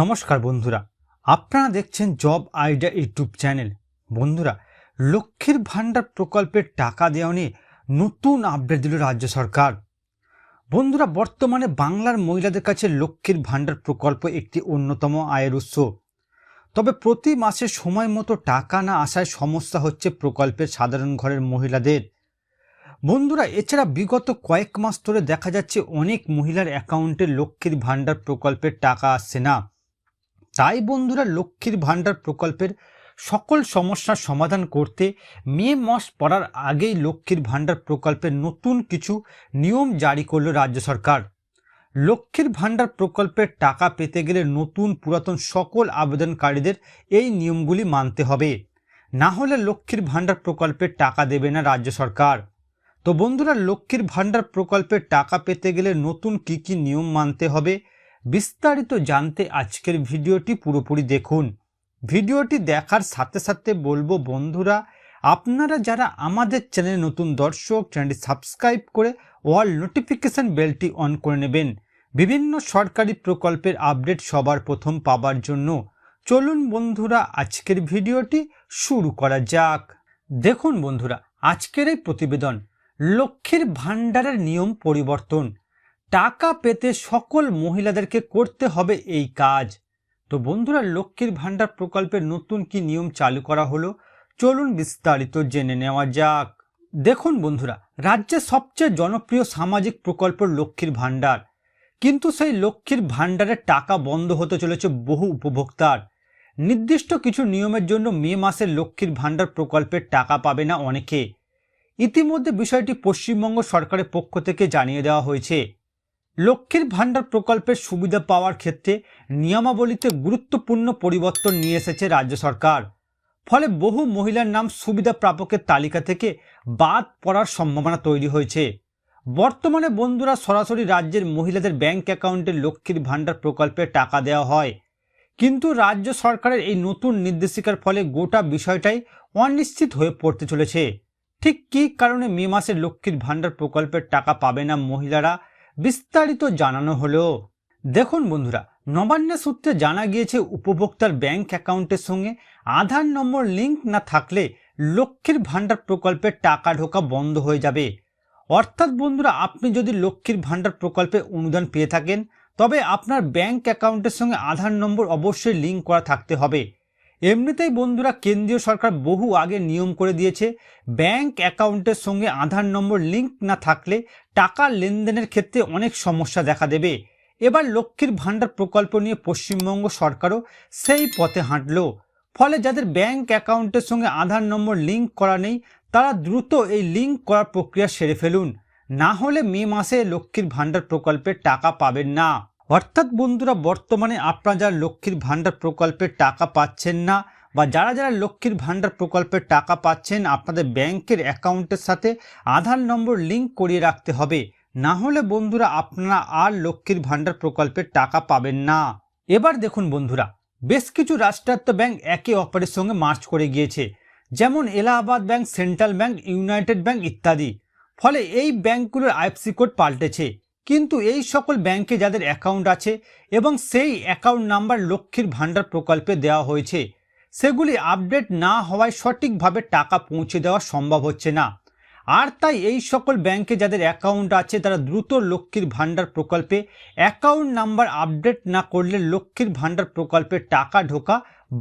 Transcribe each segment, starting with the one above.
নমস্কার বন্ধুরা, আপনারা দেখছেন জব আইডিয়া ইউটিউব চ্যানেল। বন্ধুরা, লক্ষ্মীর ভাণ্ডার প্রকল্পের টাকা দেওয়া নিয়ে নতুন আপডেট দিল রাজ্য সরকার। বন্ধুরা, বর্তমানে বাংলার মহিলাদের কাছে লক্ষ্মীর ভাণ্ডার প্রকল্প একটি অন্যতম আয়ের উৎস। তবে প্রতি মাসে সময় মতো টাকা না আসায় সমস্যা হচ্ছে প্রকল্পের সাধারণ ঘরের মহিলাদের। বন্ধুরা, এছাড়া বিগত কয়েক মাস ধরে দেখা যাচ্ছে অনেক মহিলার অ্যাকাউন্টে লক্ষ্মীর ভাণ্ডার প্রকল্পের টাকা আসছে না। তাই বন্ধুরা লক্ষ্মীর ভাণ্ডার প্রকল্পের সকল সমস্যার সমাধান করতে মে মাস পড়ার আগেই লক্ষ্মীর ভাণ্ডার প্রকল্পের নতুন কিছু নিয়ম জারি করল রাজ্য সরকার। লক্ষ্মীর ভাণ্ডার প্রকল্পের টাকা পেতে গেলে নতুন পুরাতন সকল আবেদনকারীদের এই নিয়মগুলি মানতে হবে। না হলে লক্ষ্মীর ভাণ্ডার প্রকল্পের টাকা দেবে না রাজ্য সরকার। তো বন্ধুরা, লক্ষ্মীর ভাণ্ডার প্রকল্পের টাকা পেতে গেলে নতুন কি কি নিয়ম মানতে হবে? বিস্তারিত জানতে আজকের ভিডিওটি পুরোপুরি দেখুন। ভিডিওটি দেখার সাথে সাথে বলব বন্ধুরা, আপনারা যারা আমাদের চ্যানেলে নতুন দর্শক, চ্যানেলটি সাবস্ক্রাইব করে অল নোটিফিকেশন বেলটি অন করে নেবেন। বিভিন্ন সরকারি প্রকল্পের আপডেট সবার প্রথম পাবার জন্য। চলুন বন্ধুরা, আজকের ভিডিওটি শুরু করা যাক। দেখুন বন্ধুরা, আজকের এই প্রতিবেদন লক্ষ্মীর ভাণ্ডারের নিয়ম পরিবর্তন। টাকা পেতে সকল মহিলাদেরকে করতে হবে এই কাজ। তো বন্ধুরা, লক্ষ্মীর ভাণ্ডার প্রকল্পের নতুন কি নিয়ম চালু করা হলো? চলুন বিস্তারিত জেনে নেওয়া যাক। দেখুন বন্ধুরা, রাজ্যে সবচেয়ে জনপ্রিয় সামাজিক প্রকল্প লক্ষ্মীর ভাণ্ডার। কিন্তু সেই লক্ষ্মীর ভাণ্ডারের টাকা বন্ধ হতে চলেছে বহু উপভোক্তার। নির্দিষ্ট কিছু নিয়মের জন্য মে মাসে লক্ষ্মীর ভাণ্ডার প্রকল্পের টাকা পাবে না অনেকে। ইতিমধ্যে বিষয়টি পশ্চিমবঙ্গ সরকারের পক্ষ থেকে জানিয়ে দেওয়া হয়েছে। লক্ষ্মীর ভাণ্ডার প্রকল্পের সুবিধা পাওয়ার ক্ষেত্রে নিয়মাবলীতে গুরুত্বপূর্ণ পরিবর্তন নিয়ে এসেছে রাজ্য সরকার। ফলে বহু মহিলার নাম সুবিধা প্রাপকের তালিকা থেকে বাদ পড়ার সম্ভাবনা তৈরি হয়েছে। বর্তমানে বন্ধুরা সরাসরি রাজ্যের মহিলাদের ব্যাংক অ্যাকাউন্টে লক্ষ্মীর ভাণ্ডার প্রকল্পে টাকা দেওয়া হয়। কিন্তু রাজ্য সরকারের এই নতুন নির্দেশিকার ফলে গোটা বিষয়টাই অনিশ্চিত হয়ে পড়তে চলেছে। ঠিক কী কারণে মে মাসে লক্ষ্মীর ভাণ্ডার প্রকল্পের টাকা পাবে না মহিলারা? বিস্তারিত জানানো হলো। দেখুন বন্ধুরা, নবান্ন সূত্রে জানা গিয়েছে, উপভোক্তার ব্যাংক অ্যাকাউন্টের সঙ্গে আধার নম্বর লিঙ্ক না থাকলে লক্ষ্মীর ভাণ্ডার প্রকল্পে টাকা ঢোকা বন্ধ হয়ে যাবে। অর্থাৎ বন্ধুরা, আপনি যদি লক্ষ্মীর ভাণ্ডার প্রকল্পে অনুদান পেয়ে থাকেন, তবে আপনার ব্যাংক অ্যাকাউন্টের সঙ্গে আধার নম্বর অবশ্যই লিঙ্ক করা থাকতে হবে। এমনিতেই বন্ধুরা কেন্দ্রীয় সরকার বহু আগে নিয়ম করে দিয়েছে, ব্যাংক অ্যাকাউন্টের সঙ্গে আধার নম্বর লিঙ্ক না থাকলে টাকা লেনদেনের ক্ষেত্রে অনেক সমস্যা দেখা দেবে। এবার লক্ষ্মীর ভাণ্ডার প্রকল্প নিয়ে পশ্চিমবঙ্গ সরকারও সেই পথে হাঁটল। ফলে যাদের ব্যাংক অ্যাকাউন্টের সঙ্গে আধার নম্বর লিঙ্ক করা নেই, তারা দ্রুত এই লিঙ্ক করার প্রক্রিয়া সেরে ফেলুন। না হলে মে মাসে লক্ষ্মীর ভাণ্ডার প্রকল্পের টাকা পাবেন না। অর্থাৎ বন্ধুরা, বর্তমানে আপনারা যারা লক্ষ্মীর ভাণ্ডার প্রকল্পের টাকা পাচ্ছেন না বা যারা যারা লক্ষ্মীর ভাণ্ডার প্রকল্পের টাকা পাচ্ছেন, আপনাদের ব্যাংকের অ্যাকাউন্টের সাথে আধার নম্বর লিঙ্ক করিয়ে রাখতে হবে। না হলে বন্ধুরা, আপনারা আর লক্ষ্মীর ভাণ্ডার প্রকল্পের টাকা পাবেন না। এবার দেখুন বন্ধুরা, বেশ কিছু রাষ্ট্রায়ত্ত ব্যাংক একে অপরের সঙ্গে মার্চ করে গিয়েছে। যেমন Allahabad bank, central bank, united bank ইত্যাদি। ফলে এই ব্যাংকগুলোর আইএফসি কোড পাল্টেছে। কিন্তু এই সকল ব্যাংকে যাদের অ্যাকাউন্ট আছে এবং সেই অ্যাকাউন্ট নাম্বার লক্ষ্মীর ভাণ্ডার প্রকল্পে দেওয়া হয়েছে, সেগুলি আপডেট না হওয়ায় সঠিকভাবে টাকা পৌঁছে দেওয়া সম্ভব হচ্ছে না। আর তাই এই সকল ব্যাংকে যাদের অ্যাকাউন্ট আছে, তারা দ্রুত লক্ষ্মীর ভাণ্ডার প্রকল্পে অ্যাকাউন্ট নাম্বার আপডেট না করলে লক্ষ্মীর ভাণ্ডার প্রকল্পে টাকা ঢোকা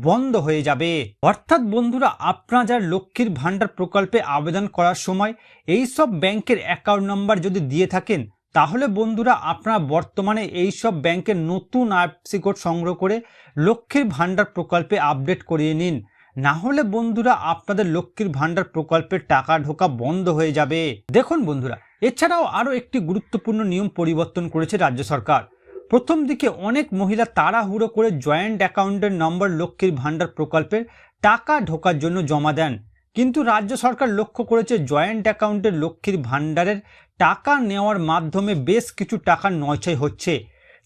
বন্ধ হয়ে যাবে। অর্থাৎ বন্ধুরা, আপনারা যারা লক্ষ্মীর ভাণ্ডার প্রকল্পে আবেদন করার সময় এই সব ব্যাংকের অ্যাকাউন্ট নাম্বার যদি দিয়ে থাকেন তাহলে বন্ধুরা আপনারা বর্তমানে এই সব ব্যাংকের নতুন আইএফসি কোড সংগ্রহ করে লক্ষ্মীর ভাণ্ডার প্রকল্পে আপডেট করিয়ে নিন। না হলে বন্ধুরা আপনাদের লক্ষ্মীর ভাণ্ডার প্রকল্পের টাকা ঢোকা বন্ধ হয়ে যাবে। দেখুন বন্ধুরা, এছাড়াও আরও একটি গুরুত্বপূর্ণ নিয়ম পরিবর্তন করেছে রাজ্য সরকার। প্রথম দিকে অনেক মহিলা তাড়াহুড়ো করে জয়েন্ট অ্যাকাউন্টের নম্বর লক্ষ্মীর ভাণ্ডার প্রকল্পের টাকা ঢোকার জন্য জমা দেন। কিন্তু রাজ্য সরকার লক্ষ্য করেছে জয়েন্ট অ্যাকাউন্টের লক্ষ্মীর ভাণ্ডারের টাকা নেওয়ার মাধ্যমে বেশ কিছু টাকা নয়ছয় হচ্ছে।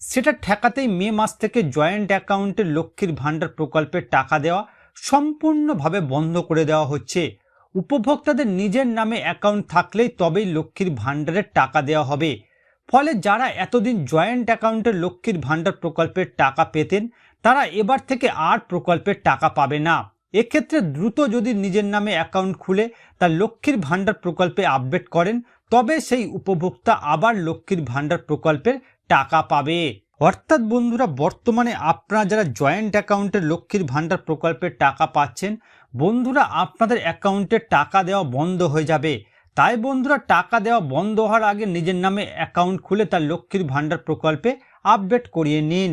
সেটা ঠেকাতেই মে মাস থেকে জয়েন্ট অ্যাকাউন্টে লক্ষ্মীর ভাণ্ডার প্রকল্পের টাকা দেওয়া সম্পূর্ণভাবে বন্ধ করে দেওয়া হচ্ছে। উপভোক্তাদের নিজের নামে অ্যাকাউন্ট থাকলেই তবেই লক্ষ্মীর ভাণ্ডারের টাকা দেওয়া হবে। ফলে যারা এতদিন জয়েন্ট অ্যাকাউন্টে লক্ষ্মীর ভাণ্ডার প্রকল্পের টাকা পেতেন, তারা এবার থেকে আর প্রকল্পের টাকা পাবে না। এক্ষেত্রে দ্রুত যদি নিজের নামে অ্যাকাউন্ট খুলে তার লক্ষ্মীর ভাণ্ডার প্রকল্পে আপডেট করেন, তবে সেই উপভোক্তা আবার লক্ষ্মীর ভাণ্ডার প্রকল্পের টাকা পাবে। অর্থাৎ বন্ধুরা, বর্তমানে আপনারা যারা জয়েন্ট অ্যাকাউন্টে লক্ষ্মীর ভাণ্ডার প্রকল্পের টাকা পাচ্ছেন, বন্ধুরা আপনাদের অ্যাকাউন্টে টাকা দেওয়া বন্ধ হয়ে যাবে। তাই বন্ধুরা, টাকা দেওয়া বন্ধ হওয়ার আগে নিজের নামে অ্যাকাউন্ট খুলে তার লক্ষ্মীর ভাণ্ডার প্রকল্পে আপডেট করিয়ে নিন।